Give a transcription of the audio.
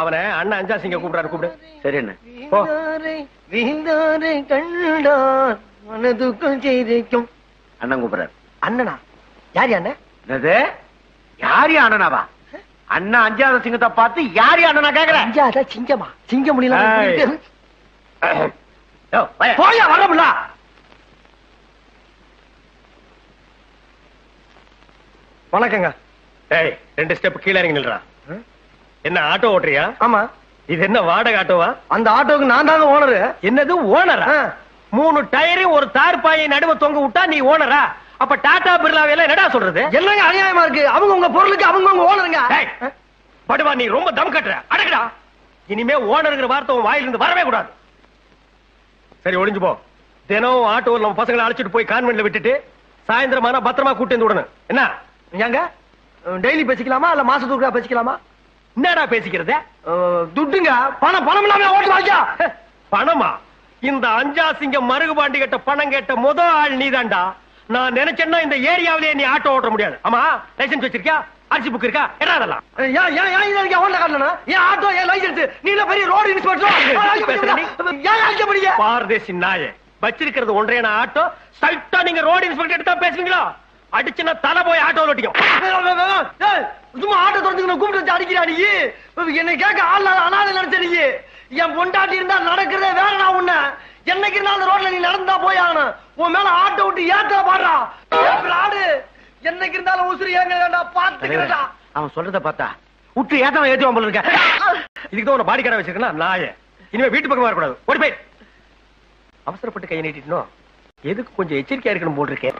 அவனை அண்ணன் அஞ்சா சிங்க கூப்பிடாரு கூப்பிடு. சரி என்ன போ. வீந்தாரை கண்டார் செய்திக்கும் அண்ணன் கூப்பிடுறாரு. அண்ணனா? யார் அண்ணன் என்னது? யாரு அண்ணனாவா? அண்ணா அஞ்சாவது சிங்கத்தை பார்த்து யாரு அண்ணனா கேக்குற? அஞ்சாதா சிங்கமா? சிங்க. முடியல. போயா வரமுல்ல வணக்கங்க. ஏய் ரெண்டு ஸ்டெப் கீழே இறங்கி நில்றா. என்ன ஆட்டோ ஓட்டுறியா? ஆமா. இது என்ன வாடகை ஆட்டோவா? அந்த ஆட்டோக்கு நான் தாங்க ஓனரு. என்னது ஓனரா. மூணு டயரையும் ஒரு தார்பாயை நடுவ தொங்க விட்டா நீ ஓனரா? அப்ப டாடா பிர்லாவையெல்லாம் என்னடா சொல்றது? என்னங்க அநியாயமா இருக்கு. அவங்க உங்க பொருளுக்கு அவங்க உங்க ஓனருங்க. படுவா நீ ரொம்ப தம் கட்டுற. அடக்குடா. இனிமே ஓனருங்கிற வார்த்தை உன் வாயிலிருந்து வரவே கூடாது. சரி ஒளிஞ்சு போ. தினம் ஆட்டோவில் நம்ம பசங்களை அழைச்சிட்டு போய் கான்வென்ட்ல விட்டுட்டு சாயந்தரமான பத்திரமா கூட்டி வந்து விடணும். என்ன? ஏங்க டெய்லி பேசிக்கலாமா இல்ல மாசத்துக்கு பேசிக்கலாமா? என்னடா பேசிக்கிறது? துட்டுங்க. பணம் பணம் இல்லாம ஓட்டு வாங்கியா? பணமா? இந்த அஞ்சா சிங்கம் மருகு பாண்டி கட்ட பணம் கேட்ட முத ஆள் நீதான்டா நான் நினைச்சேன்னா இந்த ஏரியாவிலேயே நீ ஆட்டோ ஓட்ட முடியாது. ஆமா லைசென்ஸ் வச்சிருக்கியா? அரிசி புக் இருக்கா? என்ன அதெல்லாம்? ஓட்ட காட்டணும் ஏன் ஆட்டோ ஏன் லைசன்ஸ்? நீல பெரிய ரோடு இன்ஸ்பெக்டர் நீ? பாரதேசி நாயே வச்சிருக்கிறது ஒன்றே ஆட்டோ? ஸ்ட்ரைட்டா நீங்க ரோடு இன்ஸ்பெக்டர் எடுத்தா பேசுவீங்களா? அடிச்சுன்னா தலை போய் ஆட்டோ ஓட்டிக்கும். ஏய், சும்மா ஆட்டோ தொடர்ந்து கூப்பிட்டு வச்சு அடிக்கிறா நீ? என்னை கேட்க ஆள் அனாதை நினைச்ச நீ. என் பொண்டாட்டி இருந்தா நடக்கிறதே வேற நான் உன்ன. என்னைக்கு இருந்தாலும் அந்த ரோட்ல நீ நடந்தா போய் ஆகணும். உன் மேல ஆட்டோ விட்டு ஏத்த பாடுறா. ஆடு என்னைக்கு இருந்தாலும் உசுறு ஏங்க வேண்டா பாத்துக்கிறா அவன் சொல்றத பார்த்தா விட்டு ஏத்தவன் ஏத்துவான் போல இருக்க. இதுக்கு தான் உன பாடி கடை வச்சிருக்கேன் நாயே. இனிமே வீட்டு பக்கம் வரக்கூடாது. ஓடி போய். அவசரப்பட்டு கையை நீட்டிட்டோம் எதுக்கு கொஞ்சம் எச்சரிக்கையா இருக்கணும் போல் இருக்கேன்